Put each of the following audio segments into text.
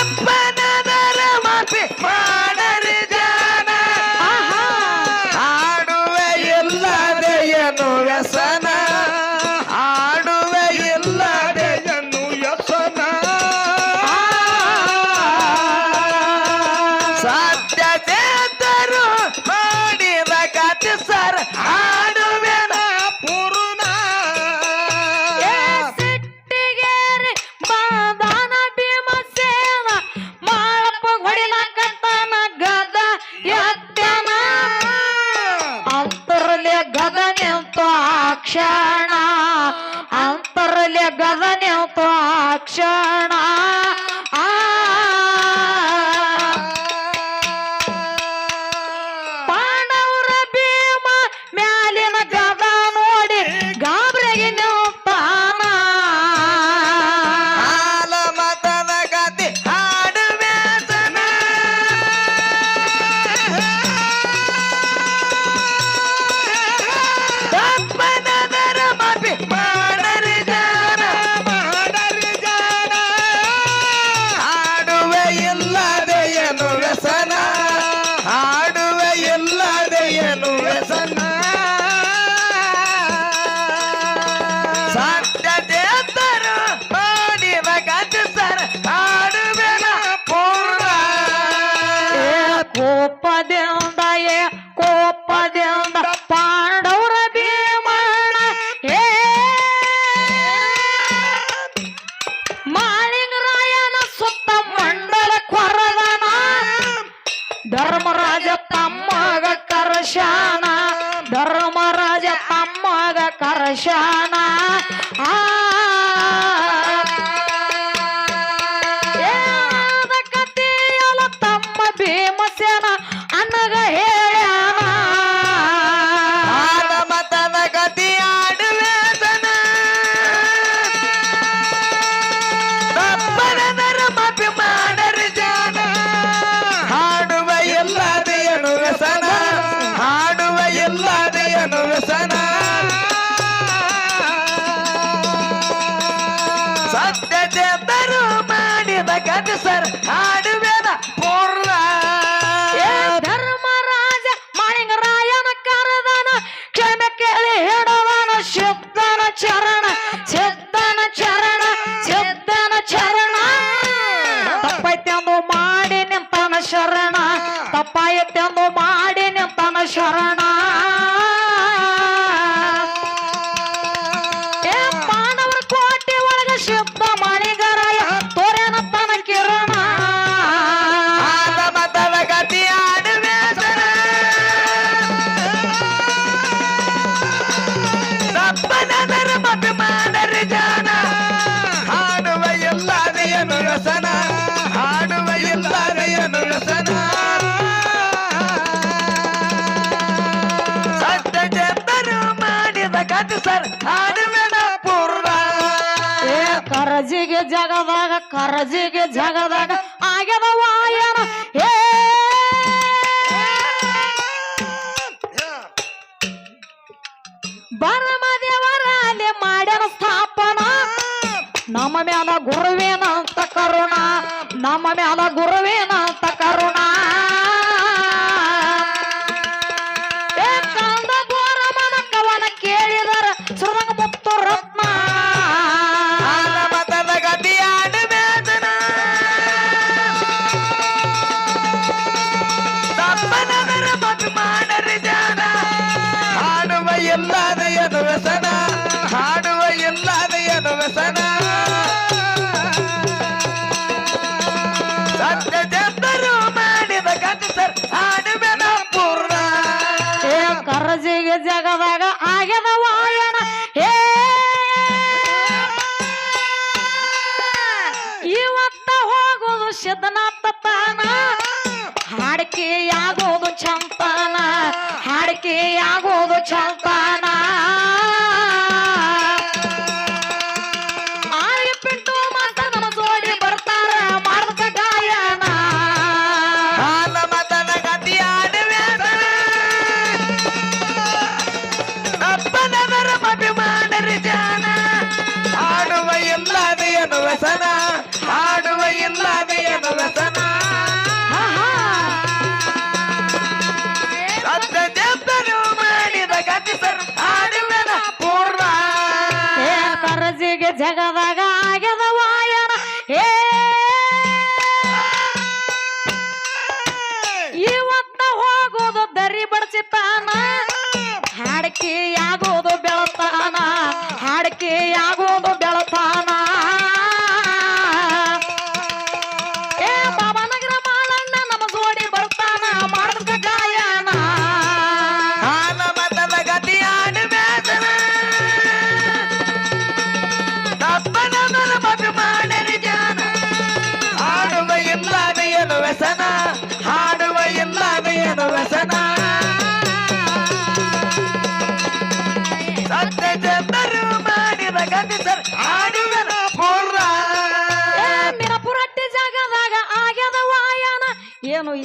happen Dharmaraja ತಮ್ಮಗ ಕರ್ಶಾನ. ಧರ್ಮರಾಜ ತಮ್ಮಗ ಕರ್ಶಾನ. ಶರಣ ಜಗದಾಗ ಕರಜಿಗೆ ಜಗದಾಗ ಆಗ್ಯದ ವಾಯನ ಹೇ! ಬರಮ ದೇವರಲ್ಲಿ ಮಾಡ್ಯಾರ ಸ್ಥಾಪನ. ನಮ್ಮ ಮ್ಯಾಲ ಗುರುವೇನ ಅಂತ ಕರುಣ. ನಮ್ಮ ಮ್ಯಾಲ ಗುರುವೇನ ಅಂತ ಆಗೋದು ಚಂತಾನ ಆಯಿ ಪಿಂಟು ಮಾತ ನನ್ನ ಜೋಡಿ ಬರ್ತಾರ ಮಾಡ್ದ ಗಾಯನ ನಮ್ಮ ತನ ಗತಿಯಾದ ಅಪ್ಪನವರ ಅಭಿಮಾನರಿ ಜಾನ ಆಡುವ ಇಲ್ಲದೆ ಎನ್ನುವ ಸನ ಆಡುವ ಇಲ್ಲದೆ ಎನ್ನುವ ಸನ ಜಗದಾಗ ಆಗ್ಯದ ವಾಯನ ಏ ಇವತ್ತ ಹೋಗೋದು ದರಿ ಬಡ್ಸಿತಾನ ಹಾಡಕಿ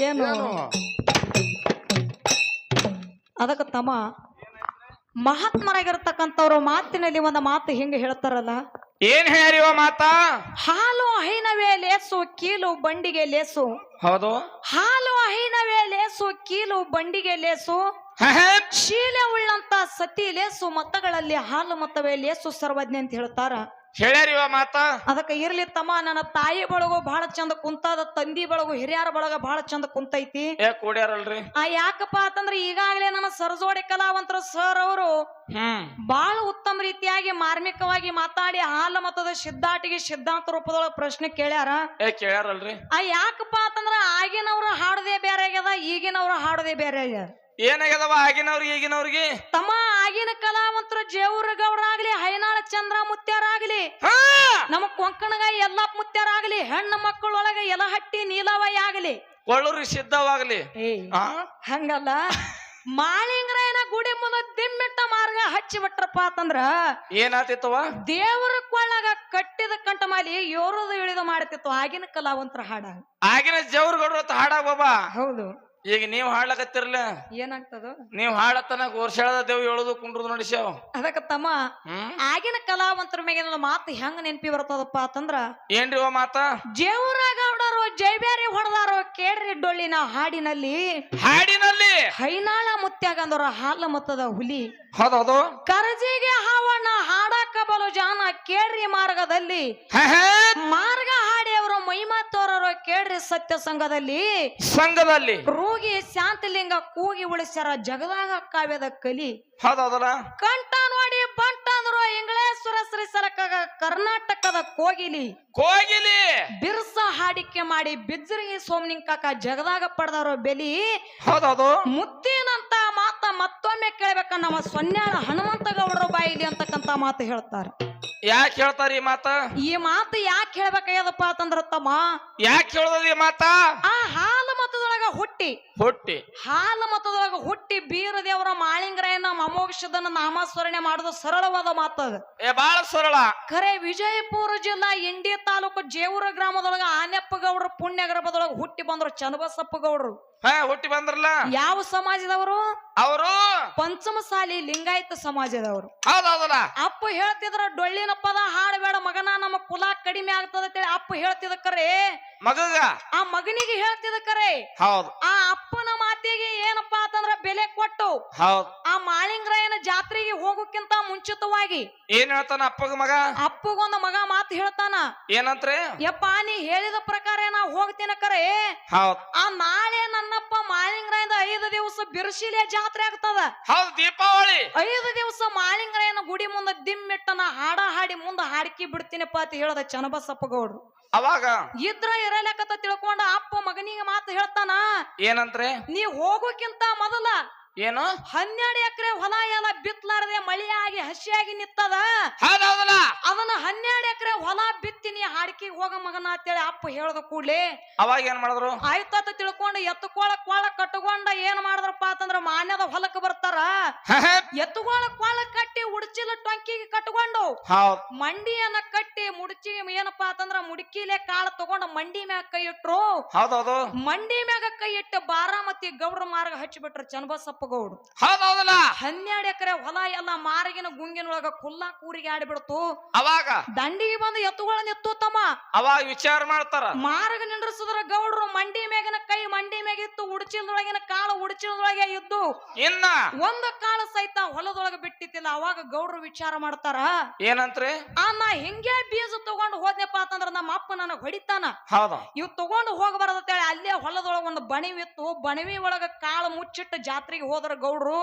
ಏನು? ಅದಕ್ಕೆ ತಮ್ಮ ಮಹಾತ್ಮರಾಗಿರ್ತಕ್ಕಂಥವ್ರು ಮಾತಿನಲ್ಲಿ ಒಂದು ಮಾತು ಹಿಂಗ ಹೇಳ್ತಾರಲ್ಲ? ಏನ್ ಹೇಳಿವ ಮಾತಾ? ಹಾಲು ಹೈನವೇ ಲೇಸು ಕೀಲು ಬಂಡಿಗೆ ಲೇಸು. ಹೌದು. ಹಾಲು ಹೈನವೇ ಲೇಸು ಕೀಲು ಬಂಡಿಗೆ ಲೇಸು. ಶೀಲೆ ಉಳ್ಳಂತ ಸತಿ ಲೇಸು ಮತಗಳಲ್ಲಿ ಹಾಲು ಮತವೇ ಲೇಸು ಸರ್ವಜ್ಞ ಅಂತ ಹೇಳ್ತಾರ. ಹೇಳ್ಯಾರಿವ ಮಾತ? ಅದಕ್ಕ ಇರ್ಲಿ ತಮ್ಮ ನನ್ನ ತಾಯಿ ಬಳಗು ಬಹಳ ಚಂದ ಕುಂತಾದ ತಂದಿ ಬಳಗು ಹಿರಿಯರ ಬಳಗ ಬಹಳ ಚಂದ ಕುಂತೈತಿ. ಏ ಕೂಡ್ಯಾರಲ್ರಿ? ಆ ಯಾಕಪ್ಪ ಅಂತಂದ್ರೆ ಈಗಾಗಲೇ ನನ್ನ ಸರಜೋಡಿ ಕಲಾವಂತರ ಸರ್ ಅವರು ಬಹಳ ಉತ್ತಮ ರೀತಿಯಾಗಿ ಮಾರ್ಮಿಕವಾಗಿ ಮಾತಾಡಿ ಹಾಲ ಮತದ ಸಿದ್ಧಾಟಿಗೆ ಸಿದ್ಧಾಂತ ರೂಪದೊಳಗ ಪ್ರಶ್ನೆ ಕೇಳ್ಯಾರ. ಏ ಕೇಳ್ಯಾರಲ್ರಿ? ಆ ಯಾಕಪ್ಪ ಅಂತಂದ್ರ ಆಗಿನವ್ರ ಹಾಡದೆ ಬೇರೆ ಆಗ್ಯದ ಈಗಿನವ್ರ ಹಾಡದೆ ಬೇರೆ ಆಗ್ಯದ. ಏನಾಗ್ಯದವ ಆಗಿನವ್ರಿಗೆ ಈಗಿನವ್ರಿಗೆ? ತಮ್ಮ ಆಗಿನ ಕಲಾವಂತರು ಜೇವೂರ ಗೌಡರಾಗ್ಲಿ ಹೈನಾಳ ಚಂದ್ರ ಮುತ್ಯಾರಾಗ್ಲಿ ಹಾ! ನಮ್ಮ ಕೊಂಕಣಗ ಎಲ್ಲಪ್ಪ ಮುತ್ಯಾರಾಗ್ಲಿ ಹೆಣ್ಣು ಮಕ್ಕಳೊಳಗ ಹಟ್ಟಿ ನೀಲವಯ್ಯ ಆಗ್ಲಿ ಕೊಳ್ಳೂರು ಸಿದ್ಧವಾಗ್ಲಿ ಆ? ಹಂಗಲ್ಲ. ಮಾಳಿಂಗರಾಯನ ಗುಡಿ ಮುಂದ ದಿಮ್ಮಿಟ್ಟ ಮಾರ್ಗ ಹಚ್ಚಿ ಬಿಟ್ರಪ್ಪ ಅಂತಂದ್ರ ಏನಾತಿತ್ತವ? ದೇವರ ಕೊಳ್ಳಾಗ ಕಟ್ಟಿದ ಕಂಠಮಾಲಿ ಯೋರದು ಇಳಿದು ಮಾಡ್ತಿತ್ತು ಆಗಿನ ಕಲಾವಂತರ ಹಾಡ ಆಗಿನ ಜವ್ರಗೌಡ್ರ ಹಾಡಾಗ ಬಾಬಾ ಹೌದು. ಈಗ ನೀವ್ ಹಾಡ್ಲಕತ್ತಿರ್ಲ? ಏನಾಗ್ತದ? ನೀವ್ ಹಾಡತನ ಗೋರ್ಷಾಳದ ದೇವ್ ಹೇಳುದು ಕುಂಡ್ರದು ನಡೆಸ್ಯಾವ ಅದಕ್ಕ ತಮ್ಮ ಆಗಿನ ಕಲಾವಂತರ ಮೇಗಿನ ಮಾತು ಹೆಂಗ್ ನೆನ್ಪಿ ಬರ್ತದಪ್ಪ ಅಂತಂದ್ರ ಏನ್ರಿ ಅವ ಮಾತಾ? ಜೇವರಾಗೌಡರು ಜೈ ಬ್ಯಾರಿ ಹೊಡೆದಾರೋ ಕೇಳ್ರಿ ಡೊಳ್ಳಿನ ಹಾಡಿನಲ್ಲಿ. ಹಾಡಿನಲ್ಲಿ? ಹೈನಾಳ ಮುತ್ಯಾಗಂದರ ಹಾಲ ಮತ್ತದ ಹುಲಿ. ಹೌದೌದು ಕರಜಿಗೆ ಹಾವಣ್ಣ ಹಾಡಾಕ ಬಲು ಜಾನ ಕೇಳ್ರಿ ಮಾರ್ಗದಲ್ಲಿ. ಮಾರ್ಗ ಮಹಿಮಾ ತೋರರು ಕೇಳ್ರಿ ಸತ್ಯ ಸಂಘದಲ್ಲಿ. ಸಂಘದಲ್ಲಿ ರೋಗಿ ಶಾಂತಲಿಂಗ ಕೂಗಿ ಉಳಿಸ್ಯಾರ ಜಗದಾಗ ಕಾವ್ಯದ ಕಲಿ. ಹೌದೌದಲ್ಲ? ಕಂಠ ನೋಡಿ ಬಂಟ ಅಂದ್ರು ಇಂಗ್ಲೇಶ್ವರ ಶ್ರೀ ಸರಕಾಗ ಕರ್ನಾಟಕದ ಕೋಗಿಲಿ. ಕೋಗಿಲಿ. ಬಿರ್ಸ ಹಾಡಿಕೆ ಮಾಡಿ ಬಿಜ್ಜರಿಗೆ ಸೋಮನಿಂಗ್ ಕಾಕ ಜಗದಾಗ ಪಡೆದಾರೋ ಬೆಲಿ. ಹೌದೌದು. ಮುತ್ತಿನಂತ ಮಾತ ಮತ್ತೊಮ್ಮೆ ಕೇಳ್ಬೇಕ ನಮ್ಮ ಸೊನ್ಯಾಳ ಹನುಮಂತ ಗೌಡರ ಬಾಯಿಲಿ ಅಂತಕ್ಕಂತ ಮಾತು ಹೇಳ್ತಾರ. ಯಾಕೆ ಹೇಳ್ತಾರ ಈ ಮಾತ? ಈ ಮಾತು ಯಾಕೆ ಹೇಳ್ಬೇಕಾಗ್ಯದಪ್ಪ ಅಂತಂದ್ರ ತಮ್ಮ ಯಾಕೆ ಹೇಳ್ದ ಈ ಮಾತ? ಆ ಹಾಲು ಮತದೊಳಗ ಹುಟ್ಟಿ. ಹುಟ್ಟಿ. ಹಾಲ ಮತದೊಳಗ ಹುಟ್ಟಿ ಬೀರ ದೇವರ ಮಾಳಿಂಗರಾಯನ ಅಮೋಕ್ಷದನ್ನ ನಾಮಸ್ಮರಣೆ ಮಾಡೋದು ಸರಳವಾದ ಮಾತದ ಏ ಬಾಳ ಸರಳ. ಖರೆ ವಿಜಯಪುರ ಜಿಲ್ಲಾ ಇಂಡಿ ತಾಲೂಕು ಜೇವೂರ ಗ್ರಾಮದೊಳಗ ಆನೆಪ್ಪ ಗೌಡ್ರ ಪುಣ್ಯ ಗರ್ಭದೊಳಗ ಹುಟ್ಟಿ ಬಂದ್ರು ಚನ್ನಬಸಪ್ಪ ಗೌಡ್ರು ಹಾ ಹುಟ್ಟಿ ಬಂದ್ರಲ್ಲ? ಯಾವ ಸಮಾಜದವರು? ಅವರು? ಪಂಚಮ ಸಾಲಿ ಲಿಂಗಾಯತ ಸಮಾಜದವರು. ಹೌದೌದಲ್ಲ? ಅಪ್ಪ ಹೇಳ್ತಿದ್ರ ಡೊಳ್ಳಿನ ಪದ ಹಾಡಬೇಡ ಮಗನ ನಮ್ಮ ಕುಲ ಕಡಿಮೆ ಆಗ್ತದ ಅಂತೇಳಿ ಅಪ್ಪ ಹೇಳ್ತಿದ ಕರೆ. ಮಗಗ? ಆ ಮಗನಿಗೆ ಹೇಳ್ತಿದ ಕರೆ. ಹೌದು. ಆ ಅಪ್ಪನ ಮಾತಿಗೆ ಏನಪ್ಪಾ ಅಂತಂದ್ರ ಬೆಲೆ ಕೊಟ್ಟು ಹೌದು. ಮಾಳಿಂಗರಾಯನ ಜಾತ್ರೆಗೆ ಹೋಗೋಕ್ಕಿಂತ ಮುಂಚಿತವಾಗಿ ಏನ್ ಹೇಳ್ತಾನ ಅಪ್ಪಗ ಮಗ? ಅಪ್ಪಗೊಂದು ಮಗ ಮಾತು ಹೇಳ್ತಾನ. ಏನಂತ್ರಿ? ಯಪ್ಪ ನೀ ಹೇಳಿದ ಪ್ರಕಾರ ನಾ ಹೋಗ್ತೀನಿ ಕರೆ. ಹೌದ್. ಆ ನಾಳೆ ನನ್ನಪ್ಪ ಮಾಲಿಂಗರಾಯನ ಐದು ದಿವಸ ಬಿರುಸಿಲೆ ಜಾತ್ರೆ ಆಗ್ತದ. ಹೌದು ದೀಪಾವಳಿ. ಐದು ದಿವಸ ಮಾಳಿಂಗರಾಯನ ಗುಡಿ ಮುಂದೆ ದಿಮ್ಮಿಟ್ಟನ ಹಾಡ ಹಾಡಿ ಮುಂದೆ ಹಾಡ್ಕಿ ಬಿಡ್ತೀನಪ್ಪ ಅಂತ ಹೇಳದ ಚನ್ನಬಸಪ್ಪ ಗೌಡ್ರು ಅವಾಗ? ಇದ್ರ ಇರಲೇಕತ್ತ ತಿಳ್ಕೊಂಡ ಅಪ್ಪ ಮಗನಿಗೆ ಮಾತು ಹೇಳ್ತಾನ. ಏನಂತ್ರಿ? ನೀ ಹೋಗೋಕ್ಕಿಂತ ಮೊದಲ ಏನು? ಹನ್ನೆರಡು ಎಕರೆ ಹೊಲ ಎಲ್ಲ ಬಿತ್ತಲಾರದೆ ಮಳೆಯಾಗಿ ಹಸಿಯಾಗಿ ನಿತ್ತದ? ಹೌದೌದಲ್ಲ? ಅದನ್ನ ಹನ್ನೆರಡು ಎಕರೆ ಹೊಲ ಬಿತ್ತಿನಿ ಹಾಡ್ಕಿ ಹೋಗ ಮಗನ ಅಂತೇಳಿ ಅಪ್ಪ ಹೇಳ್ದ ಕೂಡ್ಲೆ. ಅವಾಗ ಏನ್ ಮಾಡಿದ್ರು? ಆಯ್ತಾತ ತಿಳ್ಕೊಂಡು ಎತ್ತುಕೋಳ ಕೊಳ ಕಟ್ಟಕೊಂಡ ಏನ್ ಮಾಡಿದ್ರಪ್ಪ ಅಂತಂದ್ರ ಮಾನ್ಯದ ಹೊಲಕ್ಕೆ ಬರ್ತಾರ. ಎತ್ತುಕೋಳ ಕೊಳ ಕಟ್ಟಿ ಉಡ್ಚಿಲ ಟೊಂಕಿಗೆ ಕಟ್ಕೊಂಡು ಮಂಡಿಯನ್ನ ಕಟ್ಟಿ ಮುಡ್ಚಿ ಏನಪ್ಪಾ ಅಂತಂದ್ರ ಮುಡ್ಕಿಲೆ ಕಾಳು ತಗೊಂಡ ಮಂಡಿ ಮ್ಯಾಗ ಕೈ ಇಟ್ರು. ಹೌದೌದು. ಮಂಡಿ ಮ್ಯಾಗ ಕೈ ಇಟ್ಟು ಬಾರಾಮತಿ ಗೌಡ್ರ ಮಾರ್ಗ ಹಚ್ಚಿಬಿಟ್ರು ಚನ್ನಬಸಪ್ಪ ಗೌಡ್ರು ಹೌದೌದಲ್ಲ. ಹನ್ನೆರಡು ಎಕರೆ ಹೊಲ ಎಲ್ಲ ಮಾರಿಗಿನ ಗುಂಗಿನೊಳಗ ಕುಲ್ಲಾ ಕೂರಿಗೆ ಆಡಿಬಿಡ್ತು. ಅವಾಗ? ದಂಡಿಗೆ ಬಂದು ಎತ್ತುಗಳ ನಿತ್ತು ತಮ್ಮ. ಅವಾಗ ವಿಚಾರ ಮಾಡ್ತಾರ. ಮಾರ್ಗ ನಿಂದ್ರಿಸಿದ್ರ ಗೌಡ್ರು ಮಂಡಿ ಮ್ಯಾಗಿನ ಕೈ ಮಂಡಿ ಮ್ಯಾಗಿತ್ತು ಉಡ್ಚಿಲ್ದೊಳಗಿನ ಕಾಳ ಉಡ್ಚಿಲ್ದೊಳಗೆ ಇದ್ದು. ಇನ್ನ? ಒಂದ ಕಾಳು ಸಹಿತ ಹೊಲದೊಳಗ ಬಿಟ್ಟಿತ್ತಿಲ್ಲ ಅವಾಗ ಗೌಡ್ರು ವಿಚಾರ ಮಾಡ್ತಾರ. ಏನಂತ್ರಿ? ಆ ನಾ ಹಿಂಗೆ ಬೀಜ ತಗೊಂಡು ಹೋದ್ನಪ್ಪ ಅಂತಂದ್ರ ನಮ್ಮ ಅಪ್ಪ ನನಗ್ ಹೊಡಿತಾನ. ಹೌದು. ಇವ್ ತಗೊಂಡು ಹೋಗಬಾರದಂತೇಳಿ ಅಲ್ಲೇ ಹೊಲದೊಳಗ ಒಂದು ಇತ್ತು. ಬಣವಿ ಒಳಗ ಕಾಳು ಮುಚ್ಚಿಟ್ಟು ಜಾತ್ರೆಗೆ ಹೋದ್ರ ಗೌಡ್ರು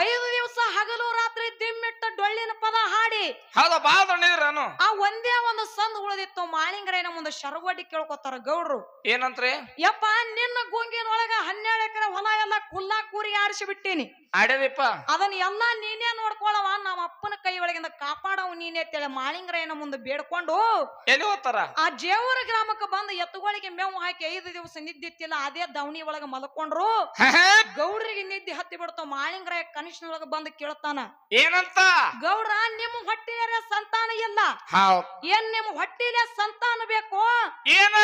ಐದು ದಿವಸ ಹಗಲು ರಾತ್ರಿ ದಿಮ್ಮಿಟ್ಟ ಡೊಳ್ಳಿನ ಪದ ಹಾಡಿ. ಹೌದ ಆ ಒಂದೇ ಒಂದು ಸಂದ್ ಉಳಿದಿತ್ತು. ಮಾಳಿಂಗರೇನ ಮುಂದೆ ಶರವಡ್ಡಿ ಕೇಳ್ಕೊತಾರ ಗೌಡ್ರು. ಏನಂತ್ರಿ? ಯಪ್ಪ ನಿನ್ನ ಗುಂಗಿನೊಳಗ ಹನ್ನೆರಡು ಎಕರೆ ಹೊಲ ಎಲ್ಲ ಕುಲ್ಲಾ ಕೂರಿ ಆರಿಸಿ ಬಿಟ್ಟೀನಿ. ಅಡವಿಪ್ಪ ಅದನ್ನ ಎಲ್ಲಾ ನೀನೇ ನೋಡ್ಕೊಳವ. ನಮ್ಮ ಅಪ್ಪನ ಕೈ ಒಳಗಿಂದ ಕಾಪಾಡವ್ ನೀನೇ ಅಂತೇಳಿ ಮಾಳಿಂಗರೇನ ಮುಂದೆ ಬೇಡ್ಕೊಂಡು ಎಲ್ಲಿ ಹೋಗ್ತಾರ? ಆ ಜೇವರ ಗ್ರಾಮಕ್ಕೆ ಬಂದು ಎತ್ತುಗಳಿಗೆ ಮೇವು ಹಾಕಿ ಐದು ದಿವಸ ನಿದ್ದಿತ್ತಿಲ್ಲ ಅದೇ ದವಣಿ ಒಳಗ ಮಲ್ಕೊಂಡ್ರು. ಗೌಡ್ರಿಗೆ ನಿದ್ದೆ ಹತ್ತಿ ಬಿಡ್ತಾವ ಮಾಳಿಂಗರಾಯ ಒಳಗೆ ಬಂದು ಕೇಳ್ತಾನ. ಏನಂತ? ಗೌಡ್ರ ನಿಮ್ಮ ಹೊಟ್ಟಿಲೆ ಸಂತಾನ ಇಲ್ಲ. ಏನ್ ನಿಮ್ಮ ಹೊಟ್ಟಿನ ಸಂತಾನ ಬೇಕು? ಏನ?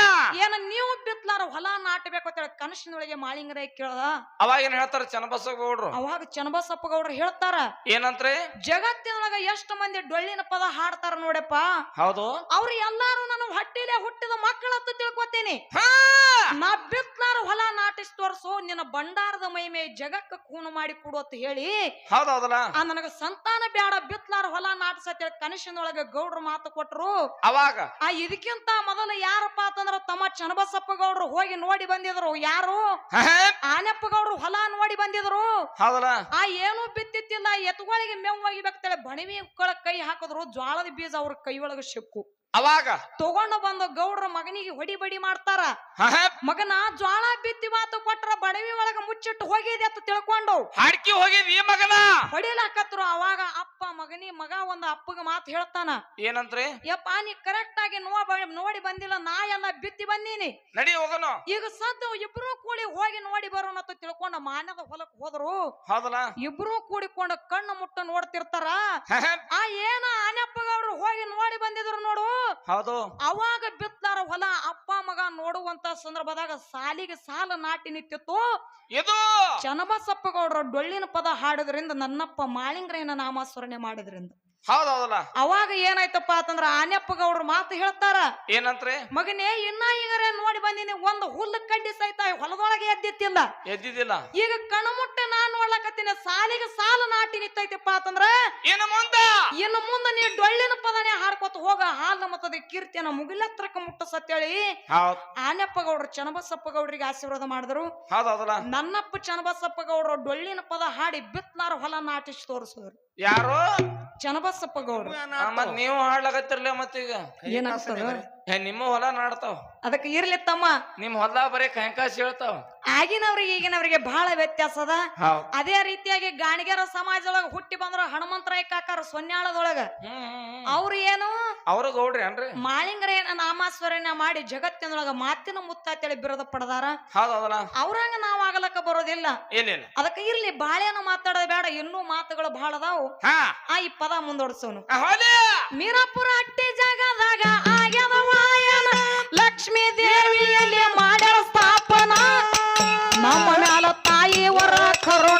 ಏನ ನೀವು ಬಿತ್ಲಾರ ಹೊಲ ನಾಟಬೇಕು ಅಂತೇಳಿ ಕನಸಿನೊಳಗೆ ಮಾಳಿಂಗರಾಯ ಕೇಳದ. ಅವಾಗ ಏನ್ ಹೇಳ್ತಾರ ಚನಬಸ ಗೌಡ್ರು? ಅವಾಗ ಚನ್ನಬಸಪ್ಪ ಗೌಡ್ರು ಹೇಳ್ತಾರ ಏನಂತ್ರಿ? ಜಗತ್ತಿನೊಳಗ ಎಷ್ಟು ಮಂದಿ ಡೊಳ್ಳಿನ ಪದ ಹಾಡ್ತಾರ ನೋಡಪ್ಪ ಹೌದು? ಅವ್ರು ಎಲ್ಲಾರು ನನ್ನ ಹೊಟ್ಟೆಲೆ ಹುಟ್ಟಿದ ಮಕ್ಕಳಂತ ತಿಳ್ಕೊತೀನಿ. ನಾ ಬಿತ್ಲಾರ ಹೊಲ ನಾಟಿಸ್ ತೋರ್ಸು ನಿನ್ನ ಭಂಡಾರದ ಮೇ ಜಗಕ್ಕ ಕೂನು ಮಾಡಿ ಕೊಡು ಅಂತ ಹೇಳಿ ಹೌದೌದಲ್ಲ? ನನಗ ಸಂತಾನ ಬ್ಯಾಡ ಬಿತ್ಲಾರ ಹೊಲ ನಾಟಿಸತ್ತೇಳಿ ಕನಸಿನೊಳಗ ಗೌಡ್ರು ಮಾತು ಕೊಟ್ರು. ಅವಾಗ? ಆ ಇದಕ್ಕಿಂತ ಮೊದಲು ಯಾರಪ್ಪ ಅಂತಂದ್ರ ತಮ್ಮ ಚನ್ನಬಸಪ್ಪ ಗೌಡ್ರು ಹೋಗಿ ನೋಡಿ ಬಂದಿದ್ರು. ಯಾರು? ಆನೆಪ್ಪ ಗೌಡ್ರು ಹೊಲ ನೋಡಿ ಬಂದಿದ್ರು. ಆ ಏನು ಬಿತ್ತಿತ್ತಿಲ್ಲ. ಎತ್ತುಗಳಿಗೆ ಮೇವು ಒಗಿಬೇಕಂತೇಳಿ ಬಣವಿ ಕೈ ಹಾಕಿದ್ರು. ಜ್ವಾಳದ ಬೀಜ ಅವ್ರ ಕೈ ಒಳಗ ಸಿಕ್ಕು ಅವಾಗ ತಗೊಂಡು ಬಂದು ಗೌಡ್ರ ಮಗನಿಗೆ ಹೊಡಿ ಬಡಿ ಮಾಡ್ತಾರ. ಮಗನ ಜ್ವಾಳ ಬಿತ್ತಿ ಮಾತು ಕೊಟ್ರ ಬಡವಿ ಒಳಗ ಮುಚ್ಚಿಟ್ಟು ಹೋಗಿದೆ ಅಂತ ತಿಳ್ಕೊಂಡು. ಹಾಡ್ಕಿ ಹೋಗಿದ್ವಿ ಮಗನ. ಹೊಡಿಲಾಕತ್ರು ಅವಾಗ ಅಪ್ಪ ಮಗನಿ ಮಗ ಒಂದು ಅಪ್ಪಗ ಮಾತು ಹೇಳ್ತಾನ. ಏನಂತ್ರಿ? ಯಪ್ಪ ನೀ ಕರೆಕ್ಟ್ ಆಗಿ ನೋಡಿ ಬಂದಿಲ್ಲ ನಾ ಎಲ್ಲ ಬಿತ್ತಿ ಬಂದೀನಿ. ನಡಿ ಹೋಗೋನು. ಈಗ ಸದ್ದು ಇಬ್ರು ಕೂಡಿ ಹೋಗಿ ನೋಡಿ ಬರೋಣ ಅಂತ ತಿಳ್ಕೊಂಡು ಮಾನ್ಯದ ಹೊಲಕ್ ಹೋದ್ರು. ಹೌದಲ್ಲ? ಇಬ್ರು ಕೂಡಿಕೊಂಡು ಕಣ್ಣು ಮುಟ್ಟ ನೋಡ್ತಿರ್ತಾರ. ಆ ಏನ ಆನೆಪ್ಪಗೌಡ್ರು ಹೋಗಿ ನೋಡಿ ಬಂದಿದ್ರು ನೋಡು. ಹೌದು. ಅವಾಗ ಬಿತ್ತಾರ ಹೊಲ ಅಪ್ಪ ಮಗ ನೋಡುವಂತ ಸಂದರ್ಭದಾಗ ಸಾಲಿಗೆ ಸಾಲ ನಾಟಿ ನಿಂತಿತ್ತು. ಇದು ಚನ್ನಬಸಪ್ಪಗೌಡರ ಡೊಳ್ಳಿನ ಪದ ಹಾಡೋದ್ರಿಂದ ನನ್ನಪ್ಪ ಮಾಳಿಂಗ್ರೇನ ನಾಮಸ್ಮರಣೆ ಮಾಡೋದ್ರಿಂದ. ಹೌದೌದಲ್ಲ? ಅವಾಗ ಏನಾಯ್ತಪ್ಪ ಅಂತಂದ್ರ ಆನೆಪ್ಪ ಗೌಡ್ರ ಮಾತು ಹೇಳ್ತಾರ. ಏನಂತ್ರಿ? ಮಗನೇ ಇನ್ನ ಈಗರೆ ನೋಡಿ ಬಂದಿನಿ ಒಂದು ಹುಲ್ಲು ಕಡ್ಡಿ ಸಹಿತ ಹೊಲದೊಳಗೆ ಎದ್ದಿತ್ತಿಲ್ಲ ಎದ್ದಿದ್ದಿಲ್ಲ? ಈಗ ಕಣಮುಟ್ಟ ನಾನ್ ನೋಡ್ಲಕತ್ತೀನಿ ಸಾಲಿಗೆ ಸಾಲ ನಾಟಿ ನಿಂತೈತಪ್ಪ ಅಂತಂದ್ರ ಇನ್ನು ಮುಂದ? ಇನ್ನು ಮುಂದ ನೀ ಡೊಳ್ಳಿನ ಪದನೇ ಹಾಡ್ಕೊತ ಹೋಗ ಹಾಲು ಮತ್ತದ ಕೀರ್ತಿಯನ್ನ ಮುಗಿಲತ್ರಕ ಮುಟ್ಟ ಸತ್ಯಳಿ. ಆನೆಪ್ಪಗೌಡ್ರ ಆನೆಪ್ಪ ಗೌಡ್ರು ಚನ್ನಬಸಪ್ಪ ಗೌಡ್ರಿಗೆ ಆಶೀರ್ವಾದ ಮಾಡಿದ್ರು. ಹೌದೌದಲ್ಲ? ನನ್ನಪ್ಪ ಚನ್ನಬಸಪ್ಪ ಗೌಡ್ರ ಡೊಳ್ಳಿನ ಪದ ಹಾಡಿ ಬಿತ್ನಾರ ಹೊಲ ನಾಟಿಸಿ ತೋರಿಸಿದ್ರು. ಯಾರು? ಚನ್ನಬಸಪ್ಪ ಗೌಡ್ರು ಮತ್ ನೀವು ಹಾಡ್ಲಾಕತ್ತಿರ್ಲ ಮತ್ತೀಗ ಏನಾಗ್ತದ? ಏ, ನಿಮ್ಮ ಹೊಲ ನಾಡ್ತಾವ. ಅದಕ್ಕೆ ಇರ್ಲಿ ತಮ್ಮ. ನಿಮ್ ಹೊಲ ಬರೀ ಕಂಕಾಸಿ ಹೇಳ್ತಾವ. ಆಗಿನವ್ರಿಗೆ ಈಗಿನವ್ರಿಗೆ ಬಹಳ ವ್ಯತ್ಯಾಸ ಅದ. ಹೌದ್. ಅದೇ ರೀತಿಯಾಗಿ ಗಾಣಿಗೆರ ಸಮಾಜದೊಳಗ ಹುಟ್ಟಿ ಬಂದ್ರ ಹನುಮಂತರಾಯ ಕಾಕಾರ ಸೊನ್ಯಾಳದೊಳಗ. ಹ್ಮ್ ಹ್ಮ್, ಹ್ಮ್. ಅವ್ರು ಏನು? ಅವ್ರು ಗೌಡ್ರಿ ಏನ್ರಿ? ಮಾಳಿಂಗರೇನ ನಾಮಾಸ್ಮರಣೆ ಮಾಡಿ ಜಗತ್ತಿನೊಳಗ ಮಾತಿನ ಮುತ್ತಾತೇಳಿ ಬಿರೋದ ಪಡೆದಾರ. ಹೌದೌದಲ್ಲ ಅವ್ರಂಗ ನಾವ್ ಆಗಲಕ್ಕ ಬರೋದಿಲ್ಲ. ಇಲ್ಲ ಇಲ್ಲ. ಅದಕ್ಕೆ ಇರ್ಲಿ ಬಾಳೆನ ಮಾತಾಡೋದು ಬೇಡ ಇನ್ನೂ ಮಾತುಗಳು ಬಹಳ ಅದಾವು. ಹಾ. ಆ ಈ ಪದ ಮುಂದೋಡ್ಸೋನು. ಹೋಲಿ! ಮೀರಾಪುರ ಅಟ್ಟಿ ಜಾಗದಾಗ ಆಗ್ಯದ ವಾಯನ ಲಕ್ಷ್ಮೀ ದೇವಿಯಲ್ಲಿ ಮಾಡ್ಯಾರ ಸ್ಥಾಪನಾ. ನಮ್ಮ ಮ್ಯಾಲ ತಾಯಿ ವರ ಕರುಣ.